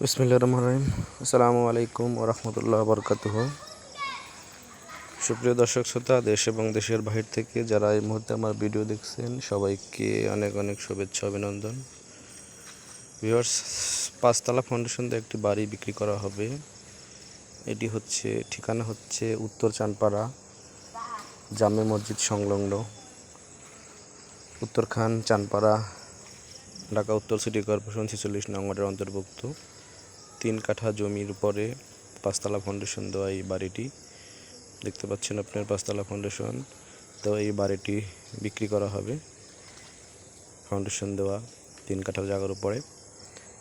বিসমিল্লা রহমান রহিম। আসসালামু আলাইকুম ও রহমতুল্লাহ বরকাতুহ। সুপ্রিয় দর্শক শ্রোতা, দেশ এবং দেশের বাহির থেকে যারা এই মুহূর্তে আমার ভিডিও দেখছেন, সবাইকে অনেক অনেক শুভেচ্ছা, অভিনন্দন। ভিউয়ার্স, পাঁচতলা ফাউন্ডেশন দিয়ে একটি বাড়ি বিক্রি করা হবে। এটি হচ্ছে, ঠিকানা হচ্ছে উত্তর চানপাড়া জামে মসজিদ সংলগ্ন। উত্তরখান চানপাড়া ঢাকা উত্তর সিটি কর্পোরেশন ছেচল্লিশ নং ওয়ার্ডের অন্তর্ভুক্ত। তিন কাঠা জমির উপরে পাঁচতলা ফাউন্ডেশন দেওয়া এই বাড়িটি। দেখতে পাচ্ছেন আপনার পাঁচতলা ফাউন্ডেশন তো এই বাড়িটি বিক্রি করা হবে। ফাউন্ডেশন দেওয়া তিন কাঠা জায়গার উপরে।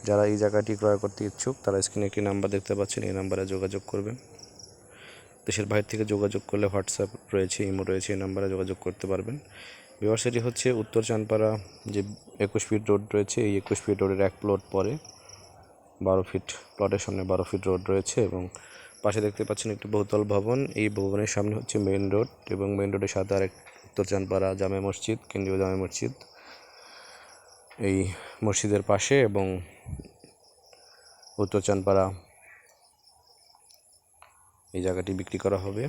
যারা এই জায়গাটি ক্রয় করতে ইচ্ছুক, তারা স্ক্রিনে একটি নাম্বার দেখতে পাচ্ছেন, এই নাম্বারে যোগাযোগ করবেন। দেশের বাইরে থেকে যোগাযোগ করলে হোয়াটসঅ্যাপ রয়েছে, ইমো রয়েছে, এই নাম্বারে যোগাযোগ করতে পারবেন। বিভার্সিটি হচ্ছে উত্তর চানপাড়া যে একুশ ফিট রোড রয়েছে, এই একুশ ফিট রোডের এক প্লট পরে। বারো ফিট প্লটের সামনে বারো ফিট রোড রয়েছে এবং পাশে দেখতে পাচ্ছেন একটি বহুতল ভবন। এই ভবনের সামনে হচ্ছে মেইন রোড এবং মেইন রোডের সাথে আরেক উত্তর চানপাড়া জামে মসজিদ, কেন্দ্রীয় জামে মসজিদ এই মসজিদের পাশে এবং উত্তর চানপাড়া এই জায়গাটি বিক্রি করা হবে।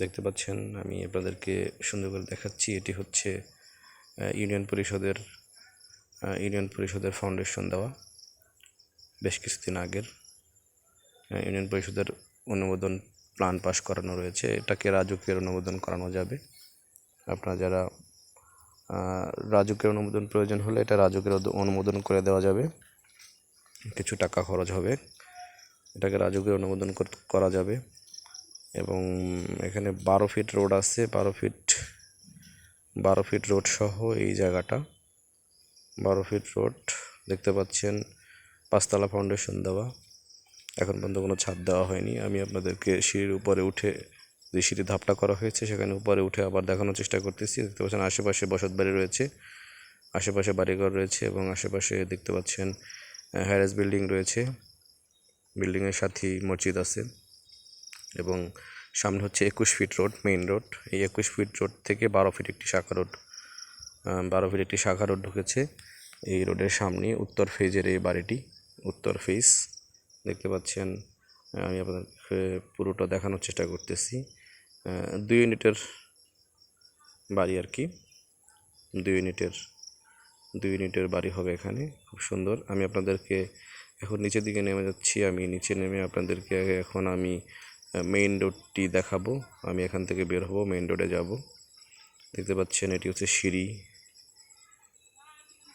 দেখতে পাচ্ছেন, আমি আপনাদেরকে সুন্দর করে দেখাচ্ছি, এটি হচ্ছে ইউনিয়ন পরিষদের ইউনিয়ন পরিষদের ফাউন্ডেশন দেওয়া। বেশ কিছুদিন আগের ইউনিয়ন পরিষদের অনুমোদন প্ল্যান পাস করানো রয়েছে। এটাকে রাজকীয় অনুমোদন করানো যাবে। আপনারা যারা রাজুকের অনুমোদন প্রয়োজন হলে এটা রাজুকের অনুমোদন করে দেওয়া যাবে। কিছু টাকা খরচ হবে। এটাকে রাজুকের অনুমোদন করা যাবে। এবং এখানে বারো ফিট রোড আছে। বারো ফিট বারো ফিট রোড সহ এই জায়গাটা। বারো ফিট রোড, দেখতে পাচ্ছেন পাঁচতলা ফাউন্ডেশন দেওয়া। এখন পর্যন্ত কোনো ছাদ দেওয়া হয়নি। আমি আপনাদেরকে সিঁড়ির উপরে উঠে যে সিঁড়ি ধাপটা করা হয়েছে, সেখানে উপরে উঠে আবার দেখানোর চেষ্টা করতেছি। দেখতে পাচ্ছেন আশেপাশে বসত বাড়ি রয়েছে, আশেপাশে বাড়িঘর রয়েছে এবং আশেপাশে দেখতে পাচ্ছেন হ্যারেস বিল্ডিং রয়েছে। বিল্ডিংয়ের সাথেই মসজিদ আছে এবং সামনে হচ্ছে একুশ ফিট রোড মেইন রোড এই একুশ ফিট রোড থেকে বারো ফিট একটি শাখা রোড বারো ফিট একটি শাখা রোড ঢুকেছে। এই রোডের সামনে উত্তর ফেজের এই বাড়িটি। উত্তর ফেজ দেখতে পাচ্ছেন আমি আপনাদেরকে পুরোটা দেখানোর চেষ্টা করতেছি। দুই ইউনিটের বাড়ি আর কি। দুই ইউনিটের দুই ইউনিটের বাড়ি হবে এখানে, খুব সুন্দর। আমি আপনাদেরকে এখন নিচের দিকে নেমে যাচ্ছি, আমি নিচে নেমে আপনাদেরকে এখন আমি মেইন রোডটি দেখাবো। আমি এখান থেকে বের হব মেইন রোডে যাব। দেখতে পাচ্ছেন, এটি হচ্ছে সিঁড়ি।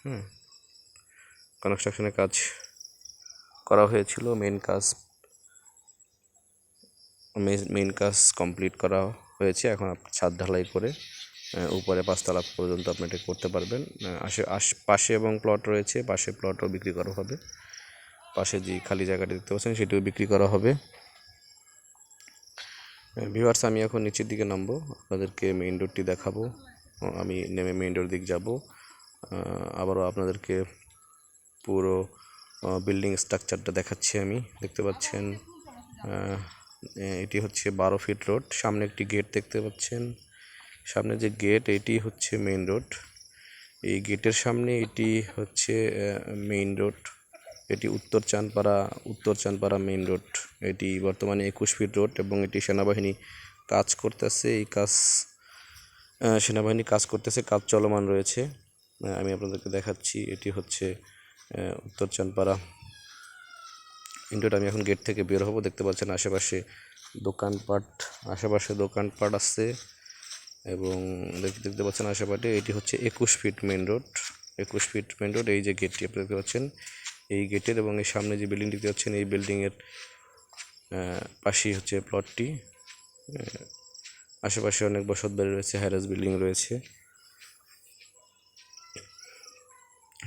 হ্যাঁ কনস্ট্রাকশনের কাজ করা হয়েছিল। মেন কাজ মেইন কাজ কমপ্লিট করা হয়েছে। এখন ছাদ ঢালাই করে উপরে পাঁচতলা পর্যন্ত আপনি এটা করতে পারবেন। আশে আশ পাশে এবং প্লট রয়েছে। পাশে প্লটও বিক্রি করা হবে। পাশে যে খালি জায়গাটি দেখতে পাচ্ছেন, সেটিও বিক্রি করা হবে। ভিউয়ার্স আমি এখন নিচের দিকে নামবো। আপনাদেরকে মেইন রোডটি দেখাবো। আমি নেমে মেইন রোড দিক যাব। আবারও আপনাদেরকে পুরো বিল্ডিং স্ট্রাকচারটা দেখাচ্ছি আমি। দেখতে পাচ্ছেন এটি হচ্ছে বারো ফিট রোড সামনে একটি গেট দেখতে পাচ্ছেন। সামনে যে গেট এটি হচ্ছে মেইন রোড এই গেটের সামনে এটি হচ্ছে মেইন রোড এটি উত্তর চানপাড়া উত্তর চানপাড়া মেইন রোড এটি বর্তমানে একুশ ফিট রোড এবং এটি সেনাবাহিনী কাজ করতেছে। এই কাজ সেনাবাহিনী কাজ করতেছে। কাজ চলমান রয়েছে। আমি আপনাদেরকে দেখাচ্ছি। এটি হচ্ছে উত্তর চানপাড়া। ইন্ডোর আমি এখন গেট থেকে বের হব, দেখতে পাচ্ছেন আশেপাশে দোকানপাট আশেপাশে দোকানপাট আছে এবং দেখ- দেখতে পাচ্ছেন আশেপাশে এটি হচ্ছে একুশ ফিট মেন রোড। একুশ ফিট মেন রোড, এই যে গেটটি আপনি দেখতে পাচ্ছেন, এই গেটের এবং এই সামনে যে বিল্ডিং দেখতে পাচ্ছেন, এই বিল্ডিংয়ের পাশেই হচ্ছে প্লটটি। আশেপাশে অনেক বসত বাড়ি রয়েছে হ্যারাস বিল্ডিং রয়েছে।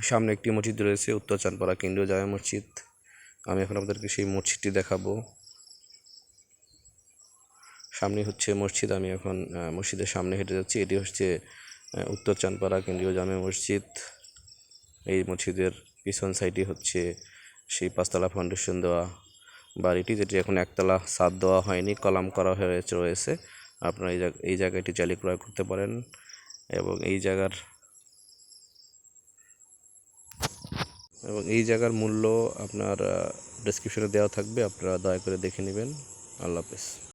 সামনে একটি মসজিদ রয়েছে, উত্তর চাঁদপাড়া কেন্দ্রীয় জামা মসজিদ। আমি এখন আপনাদেরকে সেই মসজিদটি দেখাবো। সামনে হচ্ছে মসজিদ, আমি এখন মসজিদের সামনে হেঁটে যাচ্ছি। এটি হচ্ছে উত্তর চাঁদপাড়া কেন্দ্রীয় জামে মসজিদ। এই মসজিদের পিছন সাইডে হচ্ছে সেই পাঁচতলা ফাউন্ডেশন দেওয়া বাড়িটি, যেটি এখন একতলা ছাদ দেওয়া হয়নি, কলাম করা হয়েছে রয়েছে। আপনারা এই জায়গা, এই জায়গাটি চালিয়ে ক্রয় করতে পারেন এবং এই জায়গার এবং এই জায়গার মূল্য আপনার ডেসক্রিপশনে দেওয়া থাকবে, আপনারা দয়া করে দেখে নেবেন। আল্লাহ হাফেজ।